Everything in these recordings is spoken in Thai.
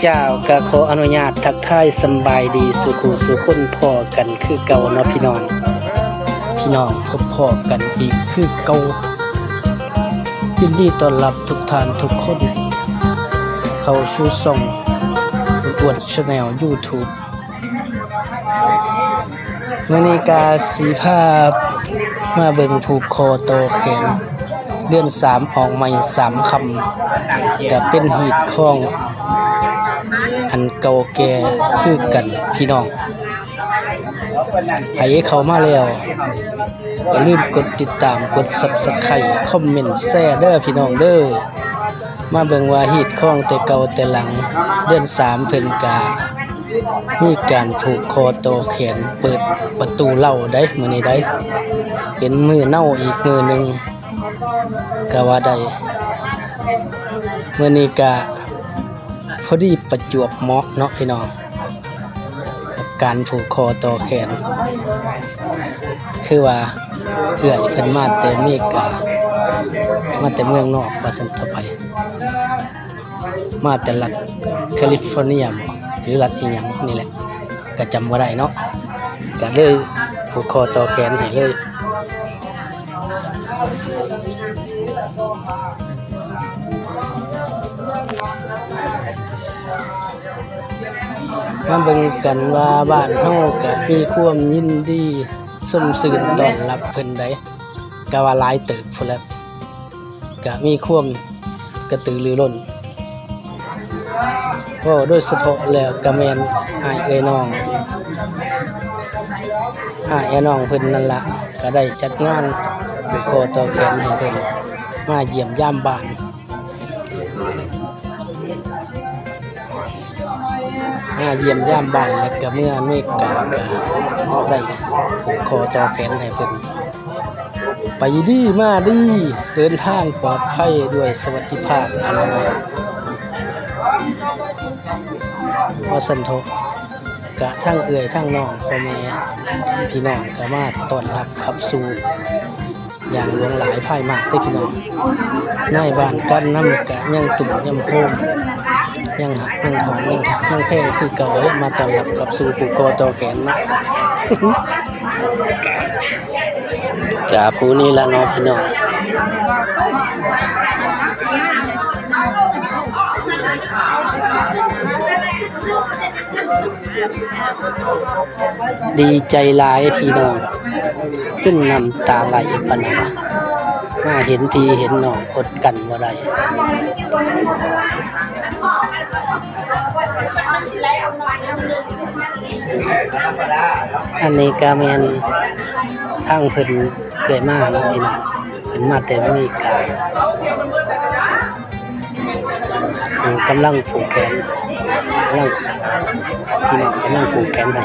เจ้าก็ขออนุญาตทักทายสบายดีสุขุสุคนพ่อกันคือเก่าเนาะพี่น้องพี่น้องพบพ่อกันอีกคือเก่ายินดีต้อนรับทุกท่านทุกคน เข้าสู่ช่องอวดชแนล YouTube มื่อนี้กาสีภาพมาเบิ่งผูกคอโตอแขนเดือนสามออกใหม่สามคำก็เป็นหีดข้อง อันเก่าแก่คือกันพี่น้องไผเข้ามาแล้วอย่าลืมกดติดตามกด Subscribe คอมเมนต์แชร์เด้อพี่น้องเด้อมาเบิ่งว่าหีดข้องแต่เก่าแต่หลัง เดือนสามเพิ่นกามีการผูกคอโตอแขนเปิดประตูเล่าได้มื้อนี้ได้ เป็นมือเน่าอีกมือหนึ่งก็ว่าได้มื้อนี้ก็ พอดีประจวบเหมาะเนาะพี่น้องการผูกคอต่อแขน คือว่าเอื้อยเพิ่นมาแต่เมกา มาแต่เมืองนอกว่าซั่นเถอะไป มาแต่รัฐแคลิฟอร์เนียหรือรัฐอีหยังนี่แหละก็จำบ่ได้เนาะก็เลยผูกคอต่อแขนให้เลย มาเบิ่งกันว่าบ้านเฮาก็มีความยินดีสมสื่นต้อนรับเพิ่นได้ก็ว่าหลายเติบพุ่นแล้วก็มีความกระตือรือร้นเพราะโดยเฉพาะแล้วก็แม่นอ้ายเอ้ยน้องอ้ายเอ้ยน้องเพิ่นนั่นล่ะก็ได้จัดงานผูกคอต่อแขนให้เพิ่นมาเยี่ยมยามบ้าน มาเยี่ยมย่ามบ้านแล้วก็เมื่อเมริกาก็ได้คอต่อแขนให้เพิ่นไปดีมาดีเดินทางปลอดภัยด้วยสวัสดิภาพพนาวัว่าสันโทกะทั้งเอื่อยทั้งน้องพ่อแม่พี่น้องก็มาต้อนรับขับสู่ อย่างหลวงหลายภายมากได้พี่น้องในบ้านกันน้ำกะยังตุ่มยังโฮมยังหักยังหอมยังหักยังแพงคือเก่าและมาต้อนรับกับสู่ผูกคอตอแขนนะกาผู้นี้ละเนาะพี่น้อง ดีใจหลายพี่น้องจนน้ำตาไหลปานนะมาเห็นพี่เห็นน้องอดกันบ่ได้อันนี้ก็แม่นทางเพิ่นเกิดมาเนาะพี่น้องเพิ่นมาแต่อเมริกาอยู่กำลังผูกแขน กำลังพี่น้องกำลังผูกแขนไป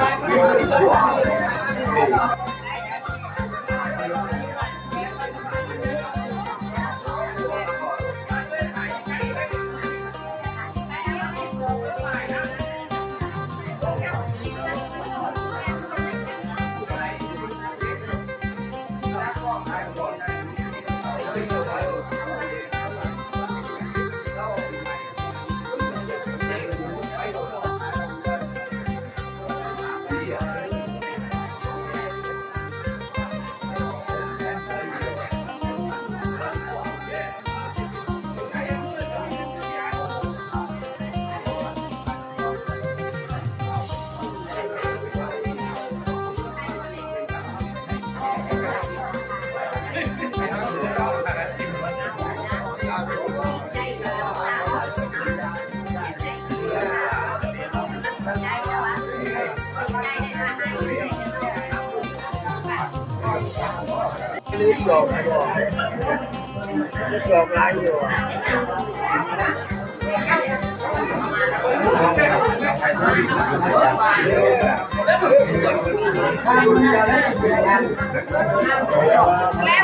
ให้เ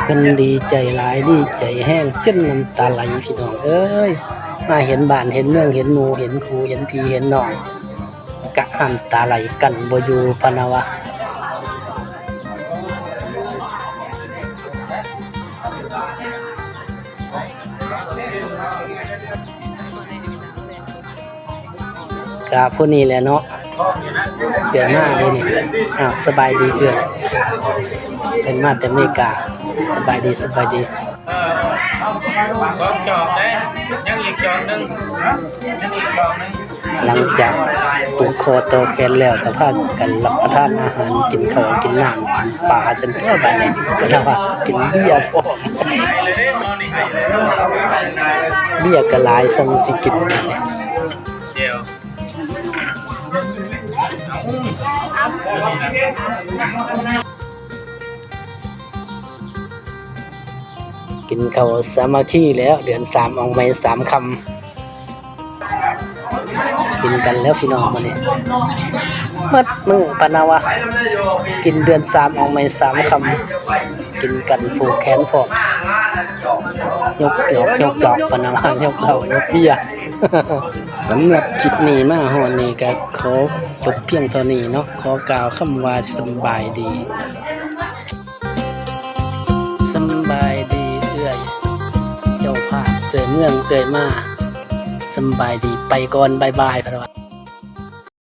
พิ่นดีใจหลายดีใจแห้งจนน้ำตาไหลพี่น้องเอ้ยมาเห็นบ้านเห็นเมืองเห็นหมูเห็นครูเห็นพี่เห็นน้องกะน้ำตาไหลกันบ่อยู่ปนนะวะ กาผู้นี้แหละเนาะเกิดมาเลยนี่อ้าวสบายดีเกิดเป็นมาแต่อเมริกาสบายดีสบายดีหลังจากปลูกคอโตแคนแล้วก็พากันรับประทานอาหารกินข้าวกินน้ำกินปลาจนทั่วบัดนี้ก็ได้ว่ากินเบียร์พร้อเลย đấy ngon đi hay đấy เบียร์ก็หลายสมสิกินบัดนี้ chiều กินข้าวสามัคคีแล้ว เดือนสามออกไม่สามคำกินกันแล้วพี่น้องมาเนี่ยมัดมือปานาวะ กินเดือนสามออกไม่สามคำกินกันผูกแขนพร้อมยกหยอกยกหยอกปานาวะยกเหล้ายกเบีย สำหรับคลิปนี้มาฮอนนี้ก็ขอจบเพียงเท่านี้เนาะขอกล่าวคำว่าสบายดีสบายดีเอื่อยเจ้าภาพเกิดเมืองเกิดมาสบายดีไปก่อนบายบายพระว